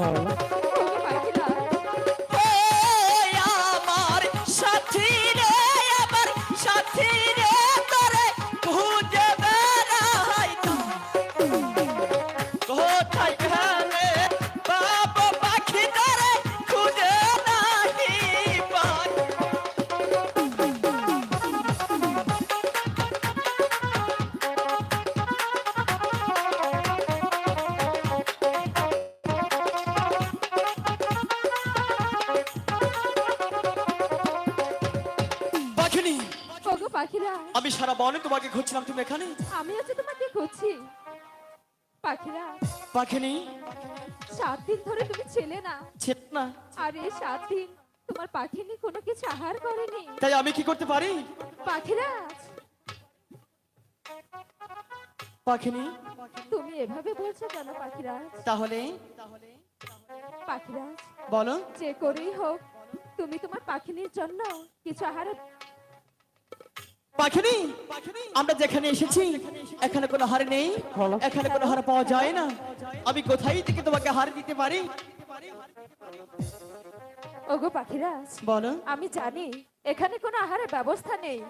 ওগো পাখিরা পাখিরা। আমি সারা বনে তোমাকে খুঁজছিলাম তুমি এখানে? আমি হচ্ছে তোমাকে খুঁজছি। পাখিরা পাখিনি? সাত দিন ধরে তুমি ছিলে না। ছেট না? আর সাত দিন তোমার পাখিনি কোনো কিছু আহার করেনি। তাই আমি কি করতে পারি? পাখিরা পাখিনি? তুমি এভাবে বলছো কেন পাখিরা? তাহলে? পাখিরা বলো। যে করেই হোক তুমি তোমার পাখিনির জন্য কিছু আহার পাখিনি? আমরা যেখানে এসেছি এখানে কোনো হার নেই এখানে কোনো হার পাওয়া যায় না। আমি কোথায় থেকে তোমাকে হার দিতে পারি? ওগো পাখিরাজ বলো। আমি জানি এখানে কোনো আহারের ব্যবস্থা নেই।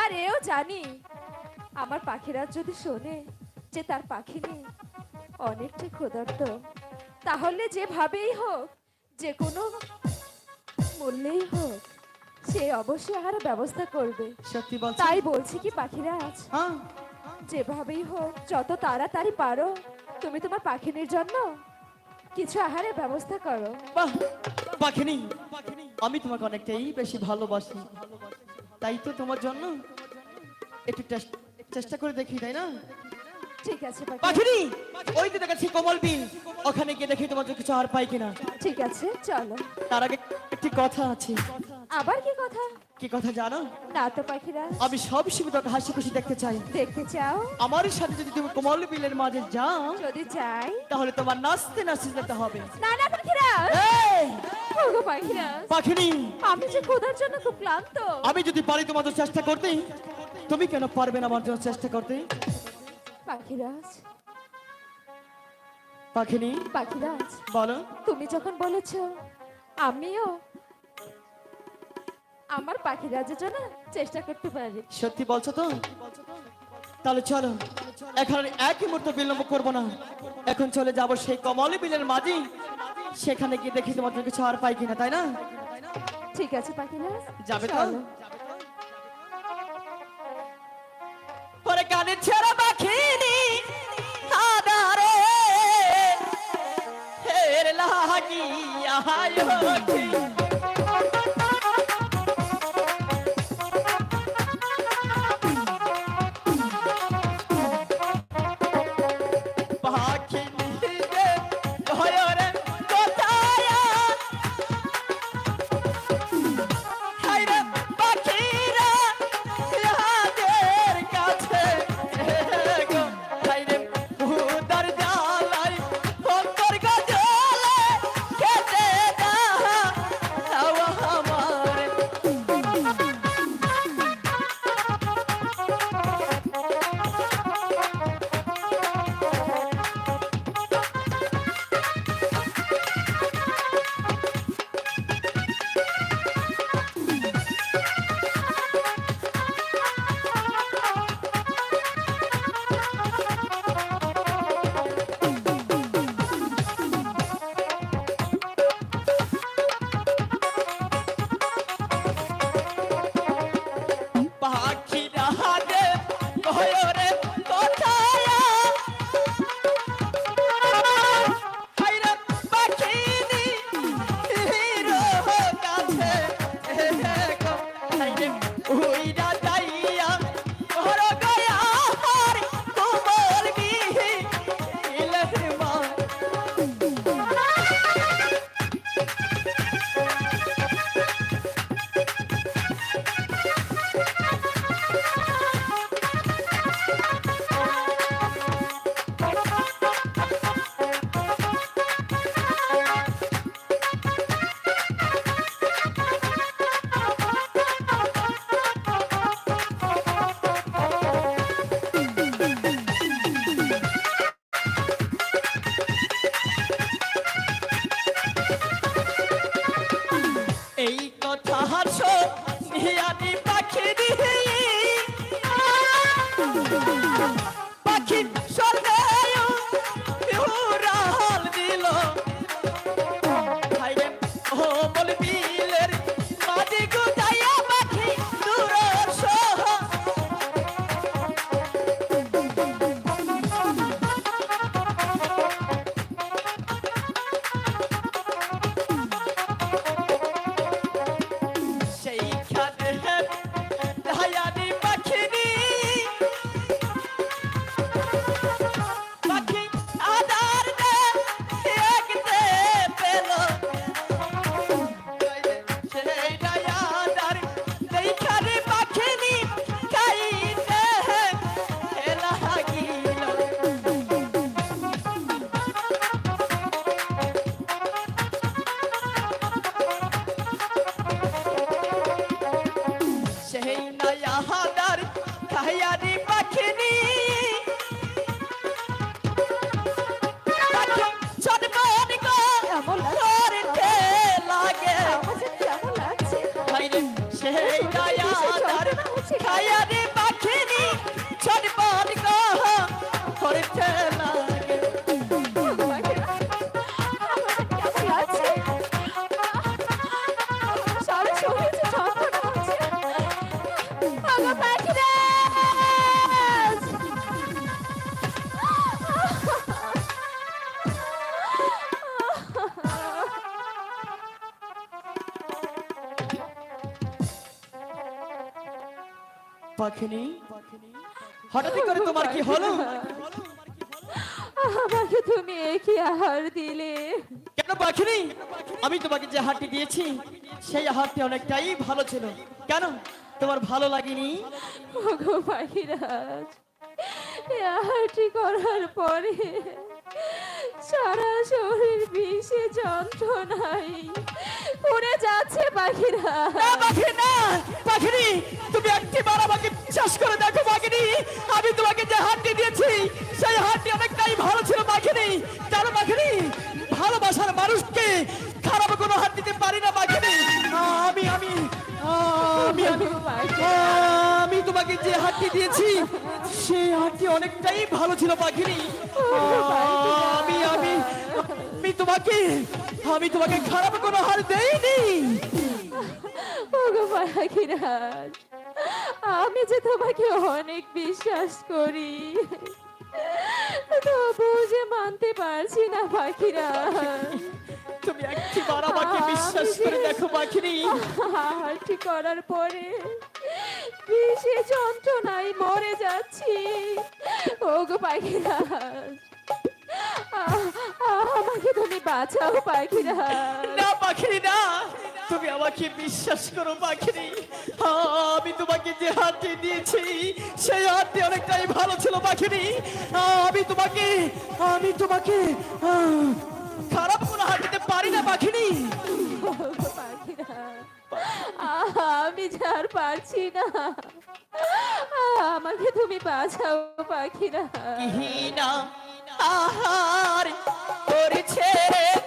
আর এও জানি আমার পাখিরাজ যদি শোনে যে তার পাখি নেই অনেকটা ক্ষুধার্ত। তাহলে যেভাবেই হোক যে কোনো মূল্যেই হোক সে অবশ্যই আহারের ব্যবস্থা করবে। সত্যি বলছো? তাই বলছি কি পাখিরাজ হ্যাঁ। যেভাবেই হোক যত তাড়াতাড়ি পারো তুমি তোমার পাখিনির জন্য কিছু আহারের ব্যবস্থা করো। বাহ! পাখিনি আমি তোমাকে অনেকটাই বেশি ভালোবাসি। তাই তো তোমার জন্য একটু চেষ্টা করে দেখি তাই না? ঠিক আছে পাখি পাখিনি ওই তো দেখাচ্ছি কোমল বিল ওখানে গিয়ে দেখি তোমার জন্য কিছু আর পাই কিনা। ঠিক আছে চলো। তার আগে একটি কথা আছে। আবার কি কথা? কি কথা জানো? না তো পাখিরা। আমি সব সময় তোকে হাসি খুশি দেখতে চাই। দেখতে চাও? আমার সাথে যদি তুমি কোমল বিলের মাঝে যাও যদি চাই। তাহলে তোমার নাচতে নাচতে যেতে হবে। না না পাখিরা! এই, ওগো পাখিরা! পাখিনি! আমি যে খোদার জন্য খুব ক্লান্ত। আমি যদি পারি তোমার চেষ্টা করতে তুমি কেন পারবে না আমার জন্য চেষ্টা করতে? পাখিরাজ পাখিনি? পাখিরাজ বলো। তুমি যখন বলেছ আমিও আমার পাখিরাজের জন্য চেষ্টা করতে পারি। সত্যি বলছো তো? তাহলে চলো এখন আর এক মুহূর্ত বিলম্ব করব না। এখন চলে যাব সেই কমলি বিলের মাঝে। সেখানে গিয়ে দেখি তোমার কিছু আর পাই কিনা তাই না? ঠিক আছে পাখিরাজ যাবে তো। পরে গানের ছেড়া পাখিনি আদারে ওঠে Bolivia. Saya. হঠাৎ করে তোমার কি হলো? আমাকে তুমি একই আহার দিলে? কেন পাখিনি? আমি তোমাকে যে হাতটি দিয়েছি সেই হাতটি অনেকটাই ভালো ছিল। কেন? তোমার ভালো লাগেনি? ওগো পাখিরাজ এই আহারটি করার পরে সারা শরীর বিষে যন্ত্রণাই পড়ে যাচ্ছে পাখিরা। না পাখি না। পাখিনি তুমি একটি বার আমাকে বিশ্বাস করে দেখো পাখিনি আমি তোমাকে যে হাতটি দিয়েছি, সেই হাতটি অনেকটাই ভালো ছিল পাখিনি জানো পাখিনি ভালোবাসার মানুষকে খারাপ কোনো হাত দিতে পারি না পাখিনি আমি আমি আমি আমি তোমাকে যে হাতটি দিয়েছি, সেই হাতটি অনেকটাই ভালো ছিল পাখিনি আমি তোমাকে আমি তোমাকে খারাপ কোনো হার দেইনি। ওগো পাখিরাজ আমি যে তোমাকে অনেক বিশ্বাস করি তবু যে মানতে পারছি না পাখিরা তুমি একটিবার আমাকে বিশ্বাস করে দেখো পাখিনি। হাঁটি করার পরে বিষে যন্ত্রণায় মরে যাচ্ছি। ওগো পাখিরা আমাকে তুমি বাঁচাও পাখিরা। না পাখিনি না। তুমি আমাকে বিশ্বাস করো পাখিনি আমি তোমাকে যে হাতটি দিয়েছি সেই হাতটি অনেকটাই ভালো ছিল পাখিনি আমি তোমাকে আমি তোমাকে খারাপ কোনো হাত দিতে পারি না পাখিনি আমি যার পারছি না। আমাকে তুমি বাঁচাও পাখিরা। হিনা আহার করছে পাখিনি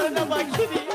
হতে পারে না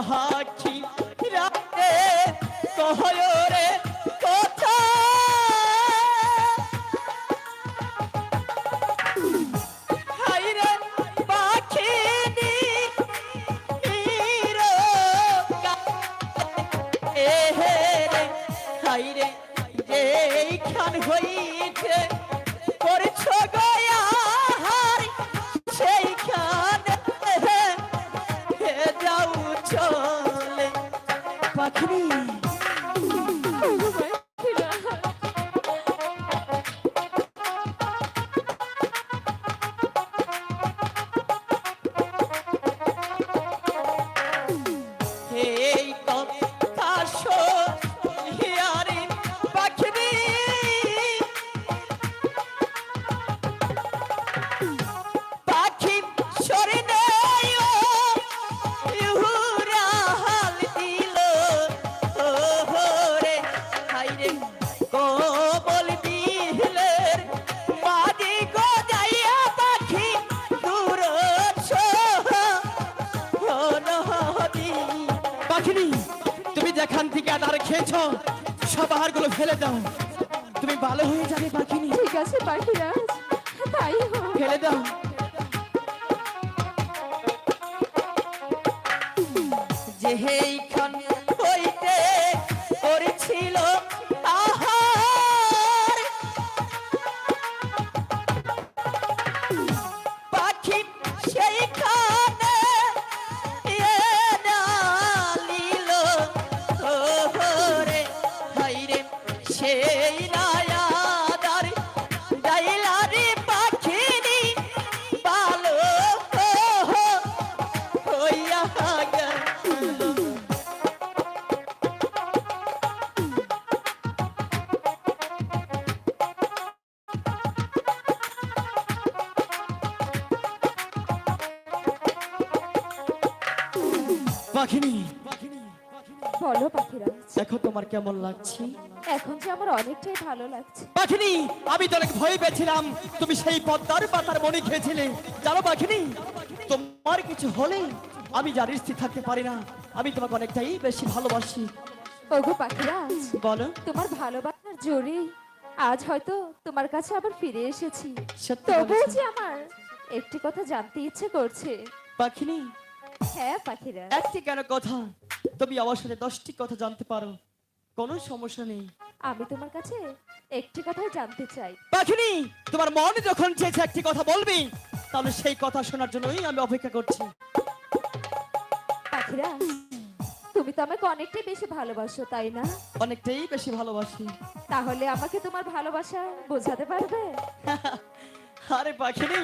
कहा Come on. ফেলে দাও। তুমি ভালো হয়ে যাবে পাখিনি। ঠিক আছে পাখিরাজ। তাই হোক। ফেলে দাও। যে এইখান পাখিনি। বলো পাখিরাজ দেখো তোমার কেমন লাগছে। এখন যে আমার অনেকটাই ভালো লাগছে। পাখিনি আমি তো অনেক ভয় পেয়েছিলাম। তুমি সেই পদ্মার পাতার মনে খেয়েছিলে। জানো পাখিনি তোমার কিছু হলে আমি যার স্থির থাকতে পারি না। আমি তোমাকে অনেকটাই বেশি ভালোবাসি। ওগো পাখিরা বলো। তোমার ভালোবাসার জোরে আজ হয়তো তোমার কাছে আবার ফিরে এসেছি। সত্যি তবুও যে আমার একটি কথা জানতে ইচ্ছে করছে। পাখিনি হ্যাঁ পাখিরা। একটি কেন কথা? তুমি আমার সাথে দশটি কথা জানতে পারো। কোনো সমস্যা নেই। আমি তোমার কাছে একটি কথাই জানতে চাই। পাখিনি তোমার মন যখন চেয়েছে একটি কথা বলবি তাহলে সেই কথা শোনার জন্যই আমি অপেক্ষা করছি। পাখিরা তুমি তো আমাকে অনেকটাই বেশি ভালোবাসো তাই না? অনেকটাই বেশি ভালোবাসি। তাহলে আমাকে তোমার ভালোবাসা বোঝাতে পারবে? আরে পাখিনি